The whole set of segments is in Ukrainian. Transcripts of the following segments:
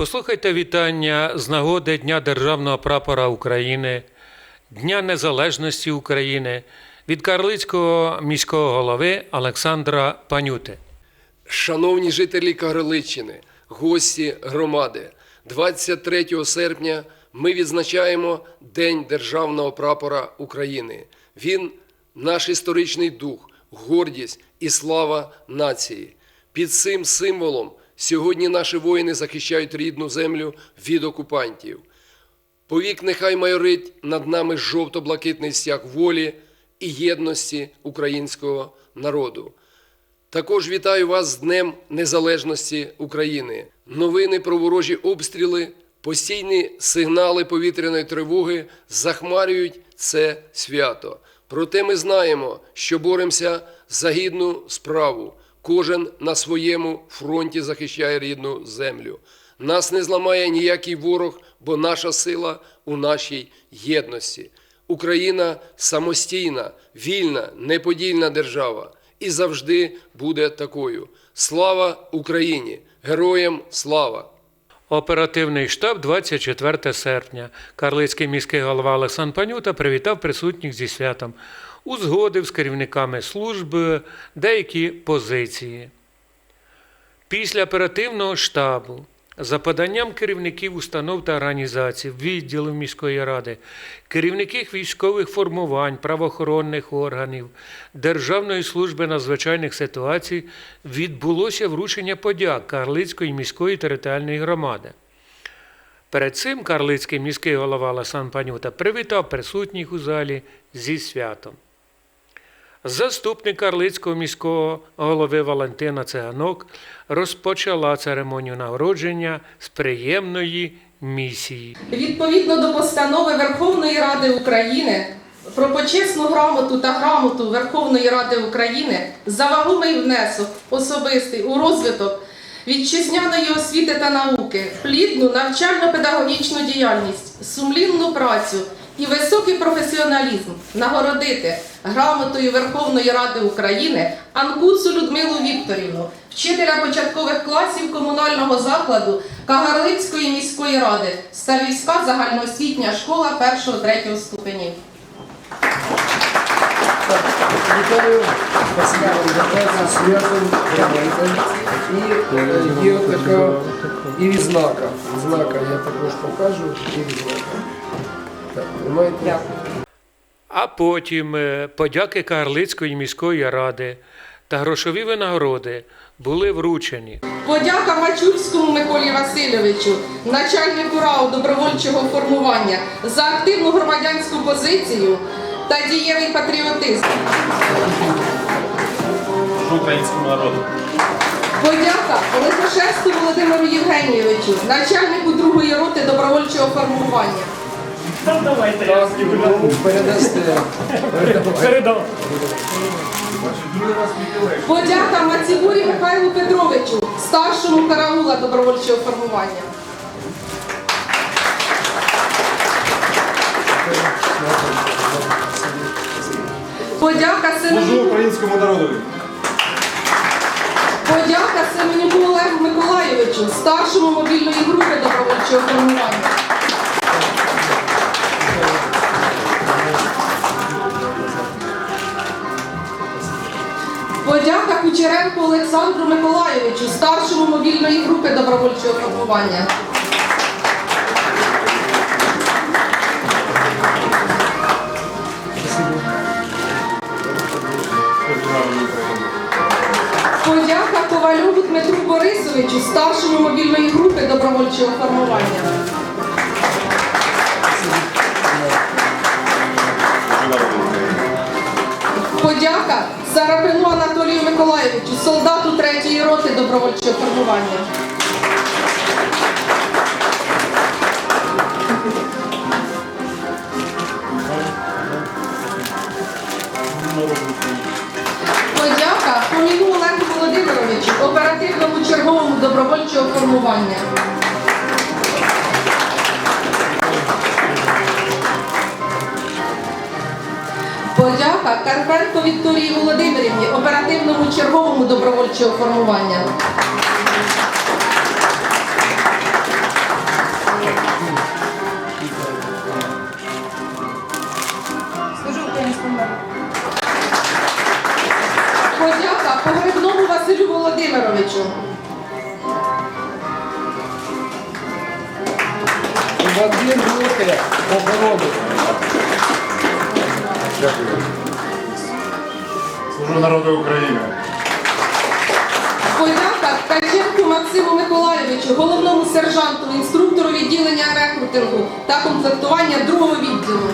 Послухайте вітання з нагоди Дня Державного прапора України, Дня Незалежності України від Карлицького міського голови Олександра Панюти. Шановні жителі Кагарличини, гості громади, 23 серпня ми відзначаємо День Державного прапора України. Він наш історичний дух, гордість і слава нації. Під цим символом сьогодні наші воїни захищають рідну землю від окупантів. Повік нехай майорить над нами жовто-блакитний стяг волі і єдності українського народу. Також вітаю вас з Днем Незалежності України. Новини про ворожі обстріли, постійні сигнали повітряної тривоги захмарюють це свято. Проте ми знаємо, що боремося за гідну справу. Кожен на своєму фронті захищає рідну землю. Нас не зламає ніякий ворог, бо наша сила у нашій єдності. Україна самостійна, вільна, неподільна держава і завжди буде такою. Слава Україні! Героям слава! Оперативний штаб 24 серпня. Карлицький міський голова Олександр Панюта привітав присутніх зі святом. Узгодив з керівниками служби деякі позиції. Після оперативного штабу, за поданням керівників установ та організацій, відділів міської ради, керівників військових формувань, правоохоронних органів, Державної служби надзвичайних ситуацій відбулося вручення подяк Карлицької міської територіальної громади. Перед цим Карлицький міський голова Олександр Панюта привітав присутніх у залі зі святом. Заступник Карлицького міського голови Валентина Циганок розпочала церемонію нагородження з приємної місії. Відповідно до постанови Верховної Ради України про почесну грамоту та грамоту Верховної Ради України за вагомий внесок особистий у розвиток вітчизняної освіти та науки, плідну навчально-педагогічну діяльність, сумлінну працю і високий професіоналізм нагородити грамотою Верховної Ради України Анкуцу Людмилу Вікторівну, вчителя початкових класів комунального закладу Кагарлицької міської ради, Ставівська загальноосвітня школа 1-3 ступенів. Вітаю святом громадян. І е, є така і відзнака. Відзнака я також покажу. І відзнака. Так. А потім е, подяки Карлицької міської ради та грошові винагороди були вручені. Подяка Мачульському Миколі Васильовичу, начальнику РАУ добровольчого формування, за активну громадянську позицію та дієвий патріотизм. українському народу. Подяка Лихошевську Володимиру Євгенійовичу, начальнику другої роти добровольчого формування. Та давайте я передасте. Передав. Подяка Мацігурі Михайлу Петровичу, старшому караула добровольчого формування. Подяка Семенюку, українському народу. подяка Семенюку Олегу Миколайовичу, старшому мобільної групи добровольчого формування. Подяка Кучеренку Олександру Миколайовичу, старшому мобільної групи добровольчого формування. Подяка Ковальову Дмитру Борисовичу, старшому мобільної групи добровольчого формування. Подяка Сарапину Анатолію Миколаєвичу, солдату третьої роти добровольчого формування. Подяка Поміну Олегу Володимировичу, оперативному черговому добровольчого формування. подяка Карпенко Вікторії Володимирівні, оперативному черговому добровольчого формування. Подяка погребному Василю Володимировичу. Народу України. Подяка Ткаченку Максиму Миколайовичу, головному сержанту, інструктору відділення рекрутингу та комплектування другого відділу.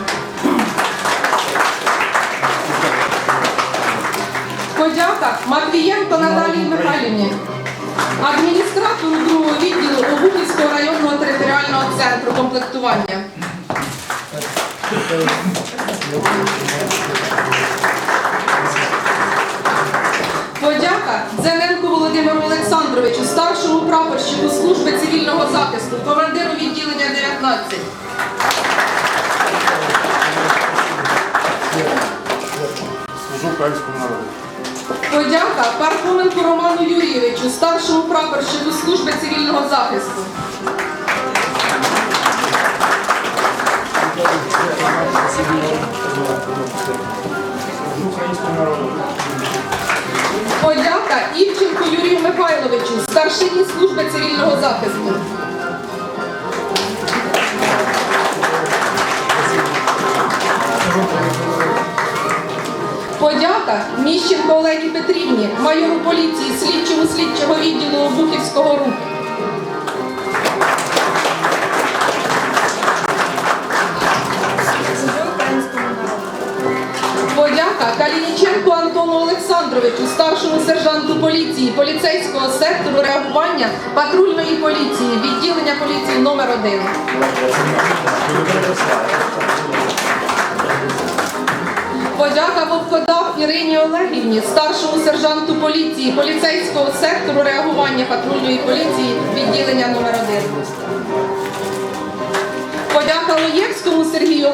Подяка Матвієнко Наталії Михайлівні, адміністратору другого відділу Обухівського районного територіального центру комплектування. Дзененку Володимиру Олександровичу, старшому прапорщику служби цивільного захисту, командиру відділення 19. Служу українському народу. Подяка Пархоменку Роману Юрійовичу, старшому прапорщику служби цивільного захисту. Служу українському народу. Подяка Івченку Юрію Михайловичу, старшині служби цивільного захисту. Подяка Міщенко Олені Петрівні, майору поліції, слідчому слідчого відділу Обухівського руху. Олександровичу, старшому сержанту поліції, поліцейського сектору реагування патрульної поліції, відділення поліції номер 1 Подяка Вовкодав Ірині Олегівні, старшому сержанту поліції, поліцейського сектору реагування патрульної поліції, відділення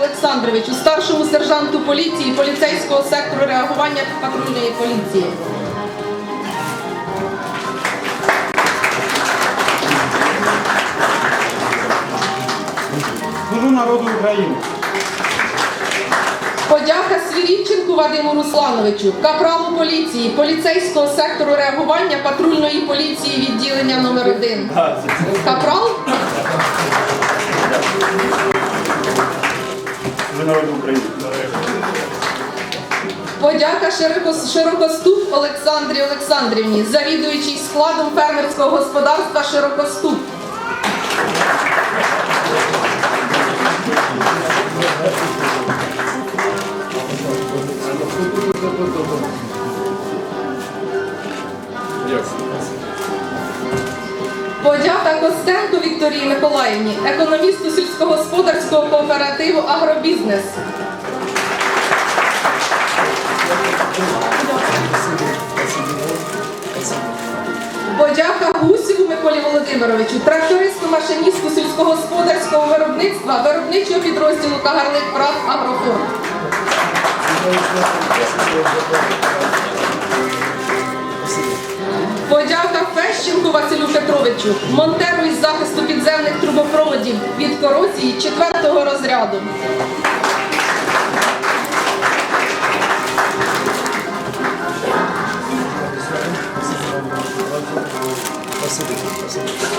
Олександровичу, старшому сержанту поліції, поліцейського сектору реагування патрульної поліції. Служу народу України. Подяка Свірідченку Вадиму Руслановичу, капралу поліції, поліцейського сектору реагування патрульної поліції відділення номер 1 Капрал? Народу України. Подяка Широко- Широкоступ Олександрі Олександрівні, завідуючий складом фермерського господарства Широкоступ. Подяка Костенко Вікторії Миколаївні, економісту сільськогосподарського кооперативу Агробізнес. Подяка Гусєву Миколі Володимировичу, трактористу машиністу сільськогосподарського виробництва, виробничого підрозділу Кагарлик Прав Агрофорт. Подяка Фещенку Василю Петровичу, монтеру із захисту підземних трубопроводів від корозії 4-го розряду.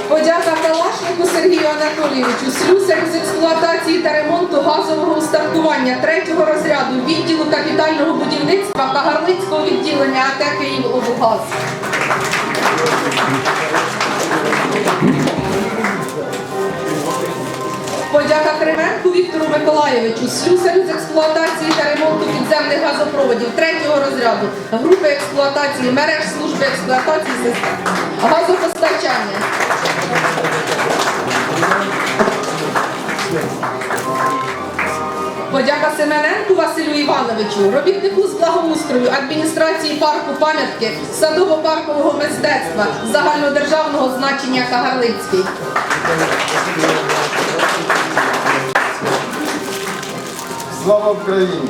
Подяка Калашнику Сергію Анатолійовичу, слюсарю з експлуатації та ремонту газового устаткування третього розряду відділу капітального будівництва Кагарлицького відділення АТ «Київоблгаз». Подяка Кременку Віктору Миколайовичу, слюсарю з експлуатації та ремонту підземних газопроводів третього розряду, групи експлуатації мереж служби експлуатації систем, газопостачання. Подяка Семененку Василю Івановичу, робітнику з благоустрою адміністрації парку пам'ятки садово-паркового мистецтва загальнодержавного значення Кагарлицький. Слава Україні!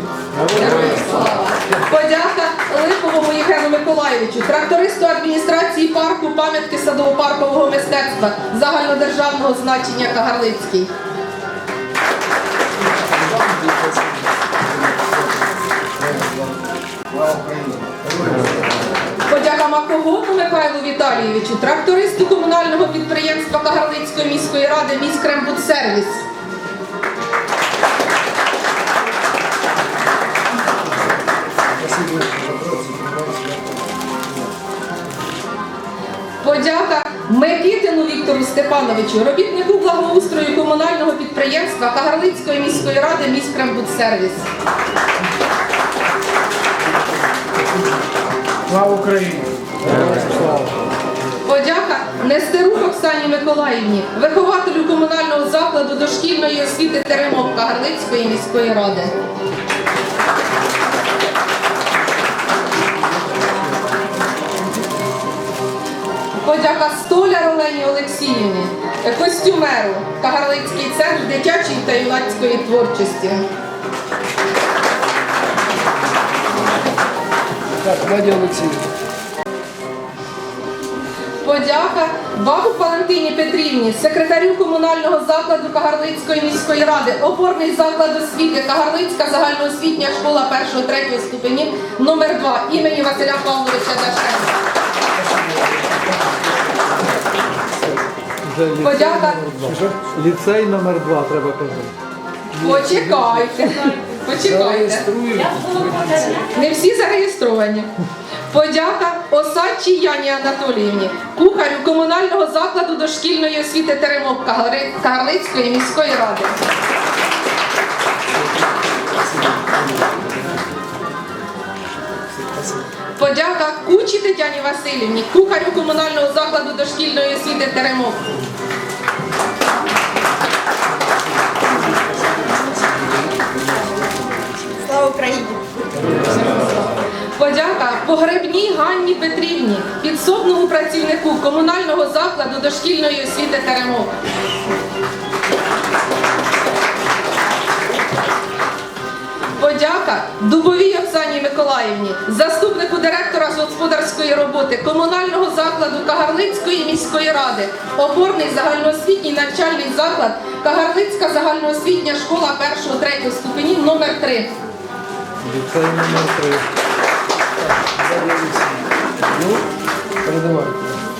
Героям слава! Подяка Липовому Євгену Миколайовичу, трактористу адміністрації парку пам'ятки садово-паркового мистецтва загальнодержавного значення Кагарлицький. Подяка Маковому Михайлу Віталійовичу, трактористу комунального підприємства Кагарлицької міської ради «Міськрембудсервіс» Степановичу, робітнику благоустрою комунального підприємства Кагарлицької міської ради «Міськрембудсервіс». Слава Україні! Подяка Нестерук Оксані Миколаївні, вихователю комунального закладу дошкільної освіти Теремок Кагарлицької міської ради. Подяка столяр Олені Олексіївні, костюмеру Кагарлицький центр дитячої та юнацької творчості. Так, Подяка Бабу Валентині Петрівні, секретарю комунального закладу Кагарлицької міської ради, опорний заклад освіти Кагарлицька загальноосвітня школа 1-3 ступенів номер 2 імені Василя Павловича Дашенка. Подяка. Ліцей номер 2 треба казати. Почекайте. Почекайте. Не всі зареєстровані. Подяка Осадчій Яні Анатоліївні, кухарю комунального закладу дошкільної освіти Теремок Кагарлицької міської ради. Подяка Кучі Тетяні Васильівні, кухарю комунального закладу дошкільної освіти Теремок. Слава Україні! Подяка погребній Ганні Петрівні, підсобному працівнику комунального закладу дошкільної освіти Теремок. Подяка Дубовій Миколаївні, заступнику директора з господарської роботи комунального закладу Кагарлицької міської ради, опорний загальноосвітній навчальний заклад Кагарлицька загальноосвітня школа 1-3 ступенів номер 3 Ліцей номер 3. Ну, передавайте.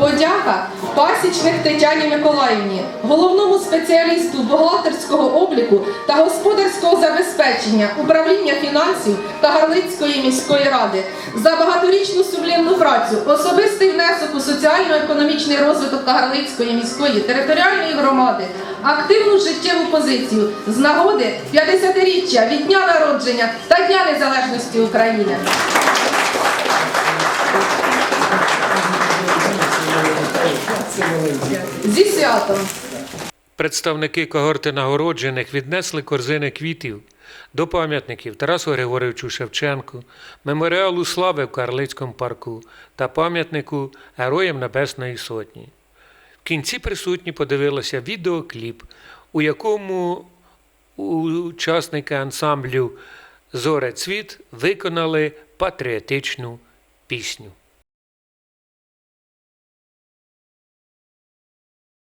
Подяка пасічник Тетяні Миколаївні, головному спеціалісту бухгалтерського обліку та господарського забезпечення управління фінансів Кагарлицької міської ради за багаторічну сумлінну працю, особистий внесок у соціально-економічний розвиток Кагарлицької міської територіальної громади, активну життєву позицію з нагоди 50-річчя від дня народження та Дня Незалежності України. Зі! Представники когорти нагороджених віднесли корзини квітів до пам'ятників Тарасу Григоровичу Шевченку, меморіалу слави в Карлицькому парку та пам'ятнику Героям Небесної Сотні. В кінці присутні подивилися відеокліп, у якому учасники ансамблю Зоре Цвіт виконали патріотичну пісню.